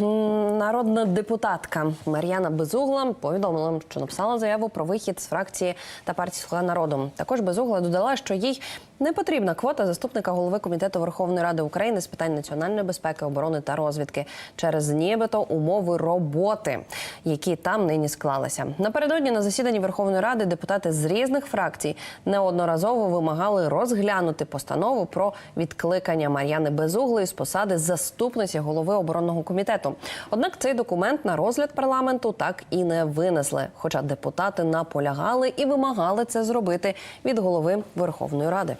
Народна депутатка Мар'яна Безугла повідомила, що написала заяву про вихід з фракції та партії Слуга народу. Також Безугла додала, що їй не потрібна квота заступника голови комітету Верховної Ради України з питань національної безпеки, оборони та розвідки через нібито умови роботи, які там нині склалися. Напередодні на засіданні Верховної Ради депутати з різних фракцій неодноразово вимагали розглянути постанову про відкликання Мар'яни Безуглої з посади заступниці голови оборонного комітету. Однак цей документ на розгляд парламенту так і не винесли. Хоча депутати наполягали і вимагали це зробити від голови Верховної Ради.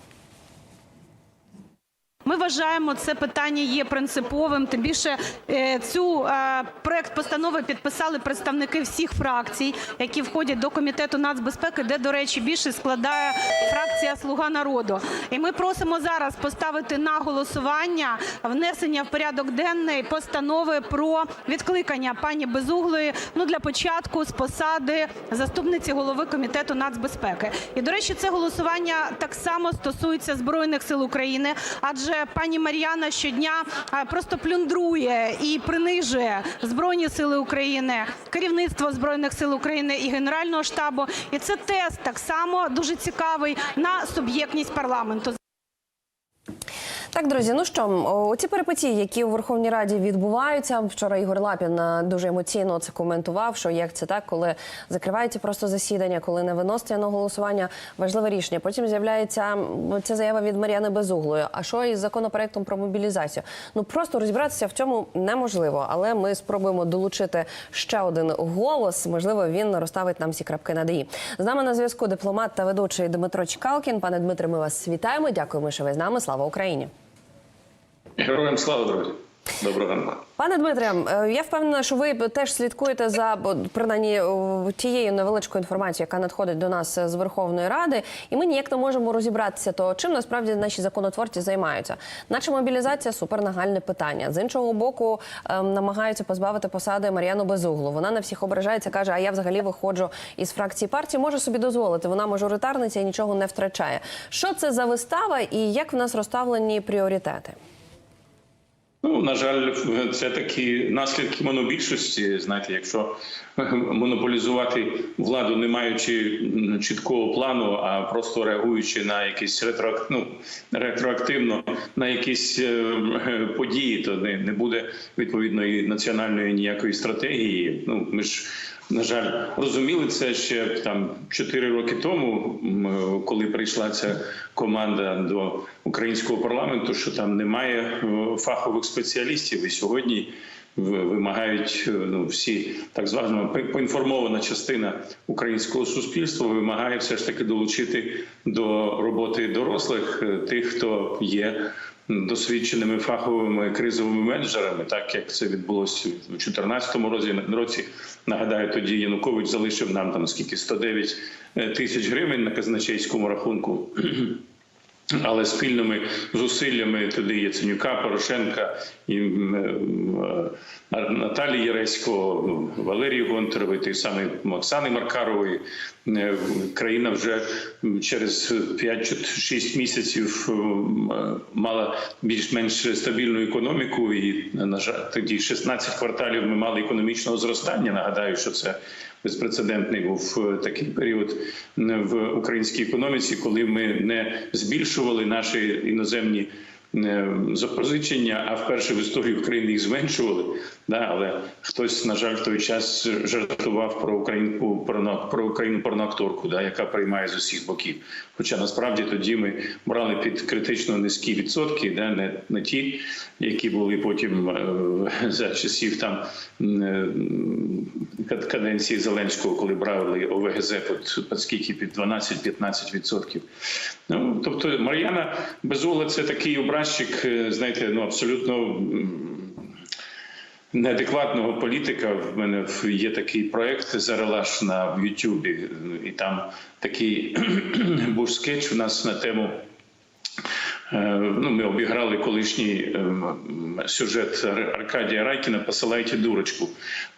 Ми вважаємо, це питання є принциповим. Тим більше е, цю е, проект постанови підписали представники всіх фракцій, які входять до комітету нацбезпеки, де, до речі, більше складає фракція Слуга народу. І ми просимо зараз поставити на голосування внесення в порядок денний постанови про відкликання пані Безуглої. Ну для початку з посади заступниці голови комітету нацбезпеки. І до речі, це голосування так само стосується збройних сил України, адже пані Мар'яна щодня просто плюндрує і принижує збройні сили України, керівництво збройних сил України і Генерального штабу. І це тест так само дуже цікавий на суб'єктність парламенту. Так, друзі, ну що, о, ці перипетії, які у Верховній Раді відбуваються. Вчора Ігор Лапін дуже емоційно це коментував. Що як це так, коли закривається просто засідання, коли не виноситься на голосування важливе рішення. Потім з'являється ця заява від Мар'яни Безуглої. А що із законопроектом про мобілізацію? Ну просто розібратися в цьому неможливо, але ми спробуємо долучити ще один голос. Можливо, він розставить нам всі крапки над «і». З нами на зв'язку дипломат та ведучий Дмитро Чкалкін. Пане Дмитре, ми вас вітаємо. Дякуємо, що ви з нами. Слава Україні. Героям слава, друзі. Доброго ранку. Пане Дмитре, е, я впевнена, що ви теж слідкуєте за принаймні тією невеличкою інформацією, яка надходить до нас з Верховної Ради, і ми ніяк не можемо розібратися, то чим насправді наші законотворці займаються. Наче мобілізація супернагальне питання. З іншого боку, ем, намагаються позбавити посади Мар'яну Безуглу. Вона на всіх ображається, каже: А я взагалі виходжу із фракції партії, може собі дозволити. Вона мажоритарниця і нічого не втрачає. Що це за вистава і як в нас розставлені пріоритети? Ну, на жаль, це такі наслідки монобільшості. Знаєте, якщо монополізувати владу, не маючи чіткого плану, а просто реагуючи на якісь ретро... ну, ретроактивно на якісь е, події, то не, не буде відповідної національної ніякої стратегії. Ну ми ж. На жаль, розуміли це ще там 4 роки тому, коли прийшла ця команда до українського парламенту, що там немає е, фахових спеціалістів, і сьогодні в- вимагають е, ну, всі так звана по- поінформована частина українського суспільства вимагає все ж таки долучити до роботи дорослих е, тих, хто є досвідченими фаховими кризовими менеджерами, так як це відбулося у 2014 році. році. Нагадаю, тоді Янукович залишив нам там скільки 109 тисяч гривень на казначейському рахунку. Але спільними зусиллями туди Яценюка, Порошенка і е, Наталії Єресько, Валерії Гонтаревої, той самий Оксани Маркарової, е, країна вже через 5-6 місяців е, мала більш-менш стабільну економіку. І на жаль, тоді 16 кварталів ми мали економічного зростання. Нагадаю, що це безпрецедентний був е, такий період в українській економіці, коли ми не збільшували наші іноземні запозичення, а вперше в історії України їх зменшували. Да, але хтось, на жаль, в той час жартував про Україну про, про Україну порноакторку, да, яка приймає з усіх боків. Хоча насправді тоді ми брали під критично низькі відсотки, да, не, не ті, які були потім е, за часів там е, каденції Зеленського, коли брали ОВГЗ під, під скільки під 12-15 відсотків. Ну тобто Мар'яна Безугла це такий образчик, е, знаєте, ну абсолютно. Неадекватного політика. В мене є такий проект «Зарелаш» на Ютубі, і там такий був скетч у нас на тему. е, Ну, ми обіграли колишній ем, сюжет Аркадія Райкіна «Посилайте дурочку,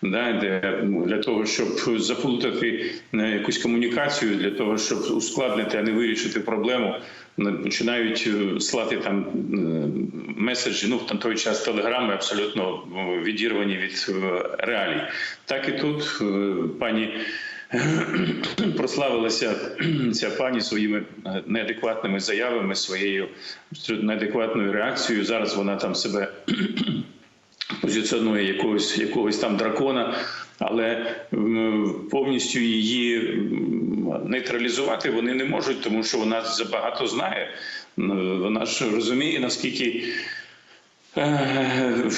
да, де ну, для того, щоб заплутати е, якусь комунікацію, для того, щоб ускладнити, а не вирішити проблему, починають е, слати там е, меседжі. Ну на той час телеграми абсолютно е, відірвані від реалій. Так і тут пані прославилася ця пані своїми неадекватними заявами, своєю неадекватною реакцією. Зараз вона там себе позиціонує якогось якогось там дракона, але повністю її нейтралізувати вони не можуть, тому що вона забагато знає. Вона ж розуміє наскільки. Е,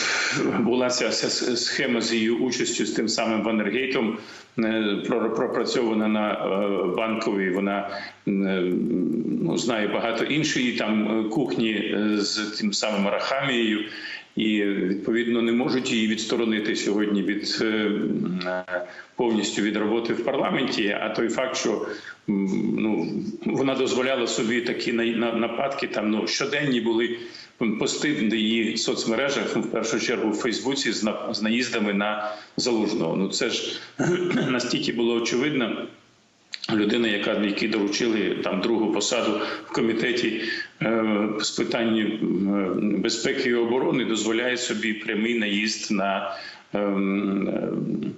Була ця схема з її участю з тим самим Ваннергейтом е, пропрацьована на е, банковій. Вона ну, знає багато іншої там кухні з тим самим Арахамією, і відповідно не можуть її відсторонити сьогодні від е, повністю від роботи в парламенті. А той факт, що ну вона дозволяла собі такі на- на- нападки, там ну щоденні були пости в її соцмережах, в першу чергу в Фейсбуці, на- з наїздами на залужного. Ну це ж настільки було очевидно. Людина, яка якій доручили там другу посаду в комітеті е, з питань е, безпеки і оборони, дозволяє собі прямий наїзд на ем, ем,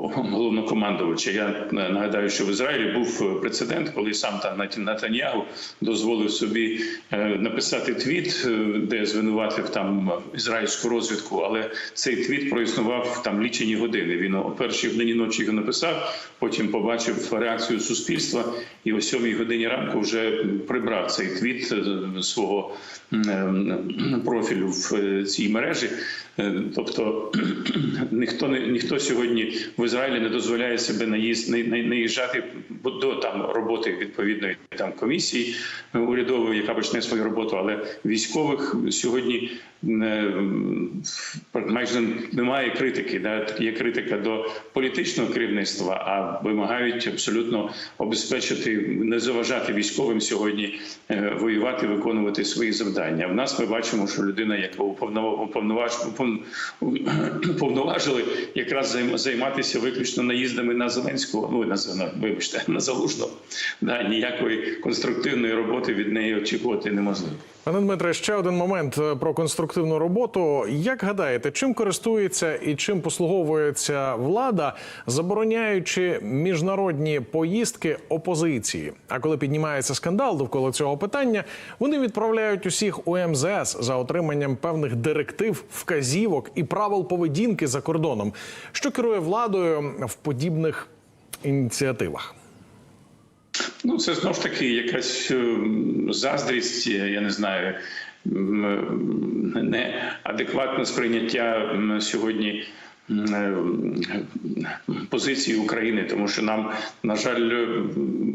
головнокомандувача. Я е, нагадаю, що в Ізраїлі був прецедент, коли сам там Нат- Натаньягу дозволив собі е, написати твіт, е, де звинуватив там ізраїльську розвідку, але цей твіт проіснував там лічені години. Він о першій годині ночі його написав, потім побачив реакцію суспільства, і о сьомій годині ранку вже прибрав цей твіт е, свого профілю в е, цій мережі. Е, Тобто ніхто не ніхто сьогодні в Ізраїлі не дозволяє себе наїзд не, не, наїжджати до там роботи відповідної там комісії урядової, яка почне свою роботу, але військових сьогодні е, майже немає критики. Да? Є критика до політичного керівництва, а вимагають абсолютно обезпечити, не заважати військовим сьогодні е, воювати, виконувати свої завдання. В нас ми бачимо, що людина, яка уповнова- уповноважили якраз займатися виключно наїздами на Зеленського, ну на вибачте, на Залужного. Да, ніякої конструктивної роботи від неї очікувати неможливо. Пане Дмитре, ще один момент е, про конструктивну роботу. Як гадаєте, чим користується і чим послуговується влада, забороняючи міжнародні поїздки опозиції? А коли піднімається скандал довкола цього питання, вони відправляють усіх у МЗС за отриманням певних директив, вказівок і правил поведінки за кордоном, що керує владою в подібних ініціативах. Ну, це знов ж таки якась е, заздрість, е, я не знаю, неадекватне сприйняття сьогодні е, позиції України, тому що нам, на жаль, е,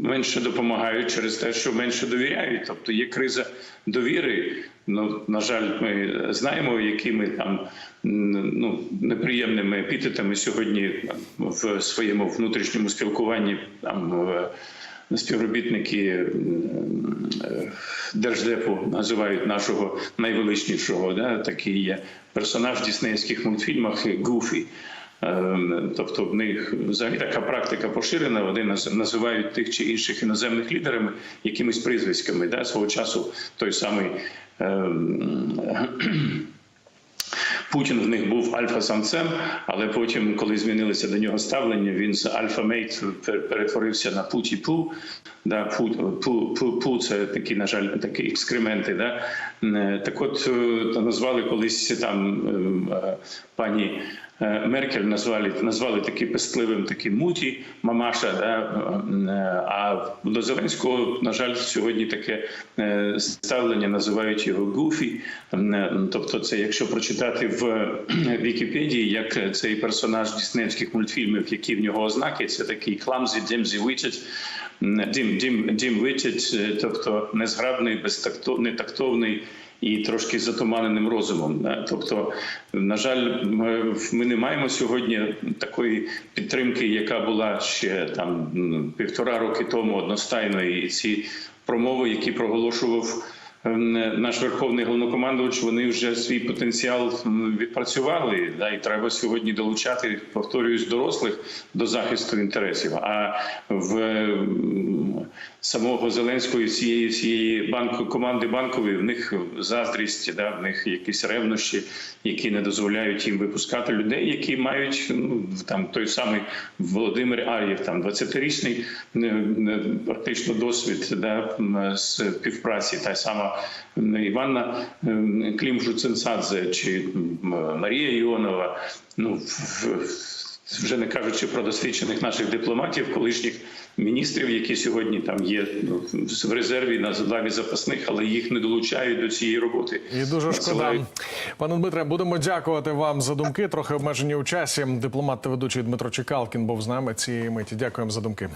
менше допомагають через те, що менше довіряють. Тобто є криза довіри. Ну, на жаль, ми знаємо, якими там ну неприємними епітетами сьогодні в своєму внутрішньому спілкуванні там. Співробітники е, держдепу називають нашого найвеличнішого. Да? Такий є персонаж в діснеївських мультфільмах Гуфі. Ем, Тобто в них взагалі така практика поширена. Вони називають тих чи інших іноземних лідерами якимись прізвиськами. Да? Свого часу той самий ем, Путін в них був альфа-самцем, але потім, коли змінилося до нього ставлення, він з альфа-мейт пер- перетворився на путі-пу. Да, пу, пу, пу, пу це такі, на жаль, такі екскременти. Да? Е, Так от е, назвали колись там е, пані Меркель назвали, назвали таки пестливим таким муті мамаша. Да? А до Зеленського, на жаль, сьогодні таке ставлення називають його гуфі. Тобто, це якщо прочитати в Вікіпедії, як цей персонаж діснеївських мультфільмів, які в нього ознаки, це такий кламзі, дімзі вичать. Дім, дім, дім вичать, е, тобто незграбний, безтактовний, нетактовний і трошки затуманеним розумом. да. Тобто, на жаль, ми не маємо сьогодні такої підтримки, яка була ще там півтора роки тому одностайно. І ці промови, які проголошував наш верховний головнокомандувач, вони вже свій потенціал відпрацювали. Да, і треба сьогодні долучати, повторююсь, дорослих до захисту інтересів. А в самого Зеленського і всієї всієї банку команди банкової в них заздрість, да, в них якісь ревнощі, які не дозволяють їм випускати людей, які мають ну там той самий Володимир Ар'єв, там 20-річний не- не, практично досвід да, м, співпраці, та сама м, Іванна м, Клімжу-Цинцадзе чи Марія Іонова. Ну вже не кажучи про досвідчених наших дипломатів, колишніх міністрів, які сьогодні там є ну, в резерві на лаві запасних, але їх не долучають до цієї роботи. І дуже шкода. Пане Дмитре, будемо дякувати вам за думки. Трохи обмежені у часі. Дипломат та ведучий Дмитро Чекалкін був з нами цієї миті. Дякуємо за думки.